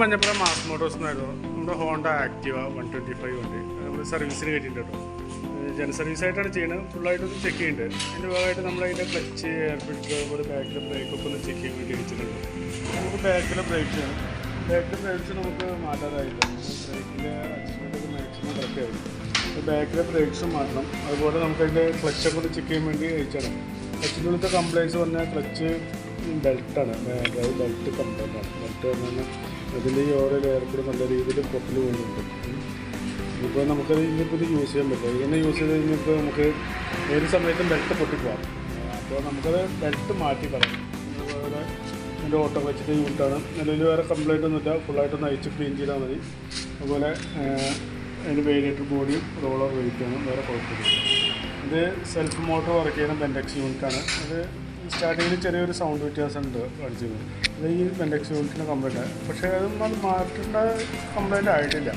Manjappuram mass motors എന്നായിരുന്നു നമ്മുടെ Honda Activa one twenty five ഉണ്ട്. നമ്മൾ സർവീസിന് കയറ്റിയിട്ടുണ്ട് കേട്ടോ. ജന സർവീസ് ആയിട്ടാണ് ചെയ്യുന്നത്. ഫുള്ളായിട്ടൊന്ന് ചെക്ക് ചെയ്യുന്നുണ്ട്. അതിന്റെ ഭാഗമായിട്ട് നമ്മൾ അതിന്റെ ക്ലച്ച് എയർ അതുപോലെ ബാക്കിലെ ബ്രേക്കൊക്കെ ഒന്ന് ചെക്ക് ചെയ്യാൻ വേണ്ടി വെച്ചിട്ടുണ്ട് നമുക്ക് ബാക്കിലെ ബ്രേക്ക് ചെയ്യണം. ബാക്കിലെ ബ്രേക്ക്സ് നമുക്ക് മാറ്റാതായില്ല ബ്രേക്കിന്റെ അഡ്ജസ്റ്റ്മെന്റ് മാക്സിമം കറക്റ്റ് ആയിരുന്നു ബാക്കിലെ ബ്രേക്ക്സ് മാറ്റണം. അതുപോലെ നമുക്ക് അതിന്റെ ക്ലച്ചൊക്കെ ഒന്ന് ചെക്ക് ചെയ്യാൻ വേണ്ടി അയച്ചാണ് ക്ലച്ചിന്റെ ഉള്ളിലത്തെ കംപ്ലൈൻസ് പറഞ്ഞാൽ ക്ലച്ച് ബെൽറ്റാണ് ബെൽറ്റ് കംപ്ലൈന്റ് ആണ്. ബെൽറ്റ് പറഞ്ഞാൽ അതിന്റെ ഈ ഓരോ ലെയർക്കൂടെ നല്ല രീതിയിൽ പൊട്ടിൽ പോകുന്നുണ്ട് ഇപ്പോൾ നമുക്കത് ഇനിയിപ്പോൾ ഇത് യൂസ് ചെയ്യാൻ പറ്റില്ല ഇങ്ങനെ യൂസ് ചെയ്ത് കഴിഞ്ഞപ്പോൾ നമുക്ക് ഏത് സമയത്തും ബെൽറ്റ് പൊട്ടിപ്പോകാം അപ്പോൾ നമുക്കത് ബെൽറ്റ് മാറ്റി കളയാം. അതുപോലെ എന്റെ ഓട്ടോ വെച്ചിട്ട് യൂണിറ്റാണ് നിലവിൽ വേറെ കംപ്ലൈന്റ് ഒന്നുമില്ല. ഫുള്ളായിട്ടൊന്ന് അയച്ച് ക്ലീൻ ചെയ്താൽ മതി. അതുപോലെ അതിന് വേരിയേറ്റർ ബോഡിയും റോളർ വെയിറ്റാണ് വേറെ കുഴപ്പമില്ല. ഇത് സെൽഫ് മോട്ടോർ വർക്ക് ചെയ്യുന്ന ബെൻഡെക്സ് യൂണിറ്റാണ് അത് സ്റ്റാർട്ടിങ്ങിൽ ചെറിയൊരു സൗണ്ട് വ്യത്യാസമുണ്ട് കാണിച്ചത് ഈ പെൻഡക്സ് യൂണിറ്റിന് കംപ്ലൈന്റ് ആയി. പക്ഷേ അതൊന്നും അത് മാറ്റേണ്ട കംപ്ലൈന്റ് ആയിട്ടില്ല.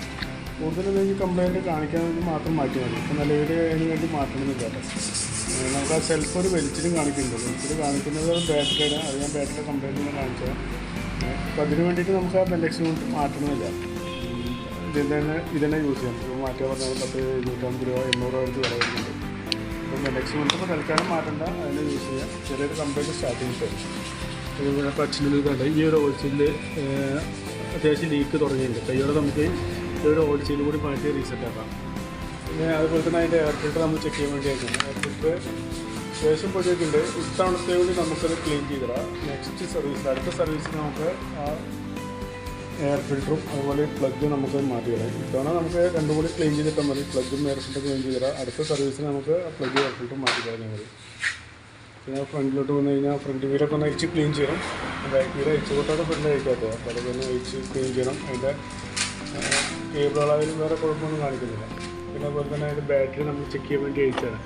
കൂടുതലും ഈ കംപ്ലൈന്റ് കാണിക്കാൻ വേണ്ടി മാത്രം മാറ്റി മതി. ഇപ്പം നിലവിൽ അതിന് വേണ്ടി മാറ്റണമെന്നില്ല നമുക്ക് ആ സെൽഫ് ഒരു വെളിച്ചിലും കാണിക്കുന്നുണ്ട്. വെളിച്ചിൽ കാണിക്കുന്നത് ബാറ്ററിയുടെ അത് ഞാൻ ബാറ്ററി കംപ്ലൈന്റ് കാണിച്ചത്. അപ്പോൾ അതിന് വേണ്ടിയിട്ട് നമുക്ക് ആ പെൻഡക്സ് യൂണിറ്റ് മാറ്റണമെന്നില്ല. ഇതിൽ തന്നെ ഇതന്നെ യൂസ് ചെയ്യാം. ഇപ്പോൾ മാറ്റിയാൽ പറഞ്ഞാൽ പത്ത് ഇരുന്നൂറ്റമ്പത് രൂപ എണ്ണൂറ് രൂപ വരെ വരുന്നുണ്ട്. അപ്പോൾ പെൻഡക്സ് യൂണിറ്റ് ഇപ്പോൾ തൽക്കാലം മാറ്റണ്ട അതിനെ യൂസ് ചെയ്യാം. ചെറിയൊരു കംപ്ലൈന്റ് സ്റ്റാർട്ടിങ് ടൈം ക്ലച്ചിന്റെ കണ്ട ഈ ഒരു ഓൾസിൽ അത്യാവശ്യം ലീക്ക് തുടങ്ങിയിട്ടുണ്ട്. കയ്യോടെ നമുക്ക് ഈ ഒരു ഓൾസിൽ കൂടി മാറ്റി റീസെറ്റ് ആക്കാം. പിന്നെ അതുപോലെ തന്നെ അതിന്റെ എയർ ഫിൽറ്റർ നമ്മൾ ചെക്ക് ചെയ്യാൻ വേണ്ടി അയക്കണം എയർ ഫിൽറ്റർ ശേഷം പോയിട്ടുണ്ട്. ഇത്തവണത്തെ കൂടി നമുക്കത് ക്ലീൻ ചെയ്തിടാം. നെക്സ്റ്റ് സർവീസ് അടുത്ത സർവീസിന് നമുക്ക് ആ എയർ ഫിൽറ്ററും അതുപോലെ പ്ലഗ് നമുക്ക് മാറ്റി തരാം ഇത്തവണ നമുക്ക് രണ്ടും കൂടി ക്ലീൻ ചെയ്തിട്ടാൽ മതി. പ്ലഗും എയർ ഫിൽറ്റർ ക്ലീൻ ചെയ്ത് തരാം അടുത്ത സർവീസിന് നമുക്ക് ആ പ്ലഗ് എയർ ഫിൽറ്ററും മാറ്റി കളഞ്ഞാൽ മതി പിന്നെ ഫ്രണ്ടിലോട്ട് വന്നു കഴിഞ്ഞാൽ ഫ്രണ്ട് വീലൊക്കെ ഒന്ന് അഴിച്ച് ക്ലീൻ ചെയ്യണം. ബാക്ക് വീൽ അഴിച്ചു കൊട്ടാതെ ഫ്രണ്ട് അഴിക്കാത്തത്. അപ്പോൾ അതൊക്കെ ഒന്ന് അഴിച്ച് ക്ലീൻ ചെയ്യണം. അതിന്റെ കേബിളുകളായാലും വേറെ കുഴപ്പമൊന്നും കാണിക്കുന്നില്ല. പിന്നെ അതുപോലെ തന്നെ അതിന്റെ ബാറ്ററി നമ്മൾ ചെക്ക് ചെയ്യാൻ വേണ്ടി അഴിച്ചാണ്.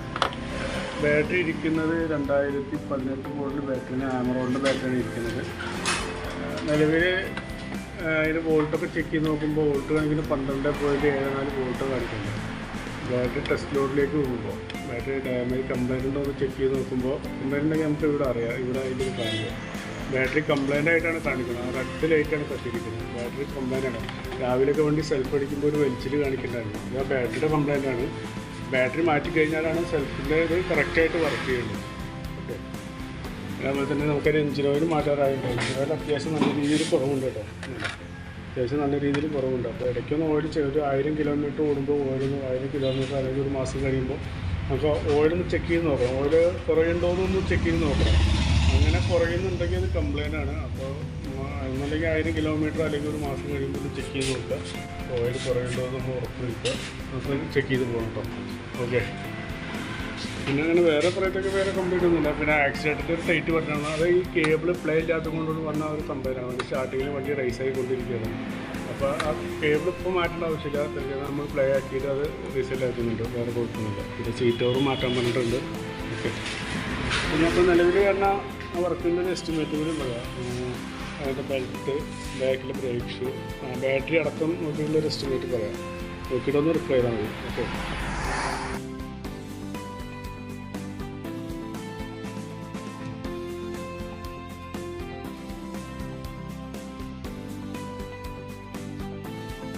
ബാറ്ററി ഇരിക്കുന്നത് രണ്ടായിരത്തി പതിനെട്ട് മോഡൽ ബാറ്ററിന് ആമറോണിന്റെ ബാറ്ററിയാണ് ഇരിക്കുന്നത്. നിലവിൽ അതിന് വോൾട്ടൊക്കെ ചെക്ക് ചെയ്ത് നോക്കുമ്പോൾ വോൾട്ട് കാണിക്കുന്നത് പന്ത്രണ്ട് പോയിന്റ് ഏഴ് നാല് വോൾട്ട് കാണിക്കുന്നുണ്ട്. ബാറ്ററി ടെസ്റ്റ് ലോഡിലേക്ക് പോകുമ്പോൾ ബാറ്ററി ഡാമേജ് കംപ്ലൈന്റ് ഉണ്ടോ എന്ന് ചെക്ക് ചെയ്ത് നോക്കുമ്പോൾ കംപ്ലൈന്റ് ഉണ്ടെങ്കിൽ നമുക്ക് ഇവിടെ അറിയാം. ഇവിടെ അതിൽ കാണിക്കുക ബാറ്ററി കംപ്ലൈന്റ് ആയിട്ടാണ് കാണിക്കുന്നത്. ആ റെഡ് ലൈറ്റാണ് കത്തിയിരിക്കുന്നത് ബാറ്ററി കംപ്ലൈന്റ് ആണ്. രാവിലെയൊക്കെ വണ്ടി സെൽഫ് അടിക്കുമ്പോൾ ഒരു വലിച്ചിൽ കാണിക്കുന്നുണ്ടായിരുന്നു ഇത് ആ ബാറ്ററിയുടെ കംപ്ലൈന്റ് ആണ്. ബാറ്ററി മാറ്റി കഴിഞ്ഞാലാണ് സെൽഫിന്റെ ഇത് കറക്റ്റായിട്ട് വർക്ക് ചെയ്യുന്നത്. ഓക്കെ അതുപോലെ തന്നെ നമുക്കൊരു എഞ്ചിൻ ഓയിൽ മാറ്റാറായിട്ടുണ്ട്. ഓയിൽ അത്യാവശ്യം നല്ല രീതിയിൽ കുറവുണ്ട് കേട്ടോ. അത്യാവശ്യം നല്ല രീതിയിൽ കുറവുണ്ട്. അപ്പോൾ ഇടയ്ക്കൊന്ന് ഓയിൽ ഒരു ആയിരം കിലോമീറ്റർ ഓടുമ്പോൾ ഓരോന്ന് ആയിരം കിലോമീറ്റർ അല്ലെങ്കിൽ ഒരു മാസം കഴിയുമ്പോൾ നമുക്ക് ഓയിലൊന്ന് ചെക്ക് ചെയ്ത് നോക്കണം. ഓയിൽ കുറയുണ്ടോയെന്നൊന്ന് ചെക്ക് ചെയ്ത് നോക്കണം. അങ്ങനെ കുറയുന്നുണ്ടെങ്കിൽ അത് കംപ്ലൈന്റ് ആണ്. അപ്പോൾ എന്നുണ്ടെങ്കിൽ ആയിരം കിലോമീറ്റർ അല്ലെങ്കിൽ ഒരു മാസം കഴിയുമ്പോൾ ചെക്ക് ചെയ്ത് നോക്കുക. ഓയിൽ കുറയുണ്ടോ എന്ന് ഉറപ്പ് വയ്ക്കുക അപ്പം ചെക്ക് ചെയ്ത് പോകണം കേട്ടോ. ഓക്കെ പിന്നെ അങ്ങനെ വേറെ പറയത്തൊക്കെ വേറെ കംപ്ലൈന്റ് ഒന്നുമില്ല. പിന്നെ ആക്സിഡന്റിന്റെ ഒരു ടൈറ്റ് പറ്റണം അത് ഈ കേബിൾ പ്ലേ ഇല്ലാത്തത് കൊണ്ട് വന്ന ഒരു കംപ്ലൈന്റ് ആണ്. സ്റ്റാർട്ടിങ്ങിൽ വണ്ടി റൈസായി ആയിക്കൊണ്ടിരിക്കുകയാണ് അപ്പോൾ ആ കേബിൾ ഇപ്പോൾ മാറ്റേണ്ട ആവശ്യമില്ല. തന്നെ നമ്മൾ പ്ലേ ആക്കിയിട്ട് അത് റീസെറ്റ് ആക്കുന്നുണ്ട്. വേറെ കുഴപ്പമൊന്നുമില്ല. പിന്നെ ഓവർ മാറ്റാൻ പറഞ്ഞിട്ടുണ്ട്. ഓക്കെ പിന്നെ അപ്പോൾ നിലവിൽ ആ വർക്കിന്റെ ഒരു എസ്റ്റിമേറ്റ് കൂടി പറയാം. അതിന്റെ ബെൽറ്റ് ബാക്കിലെ ബ്രേക്സ് ബാറ്ററി അടക്കം നോക്കിയിട്ടുള്ള ഒരു എസ്റ്റിമേറ്റ് പറയാം. നോക്കിയിട്ടൊന്ന് റിപ്ലൈ ചെയ്താൽ മതി. ഓക്കെ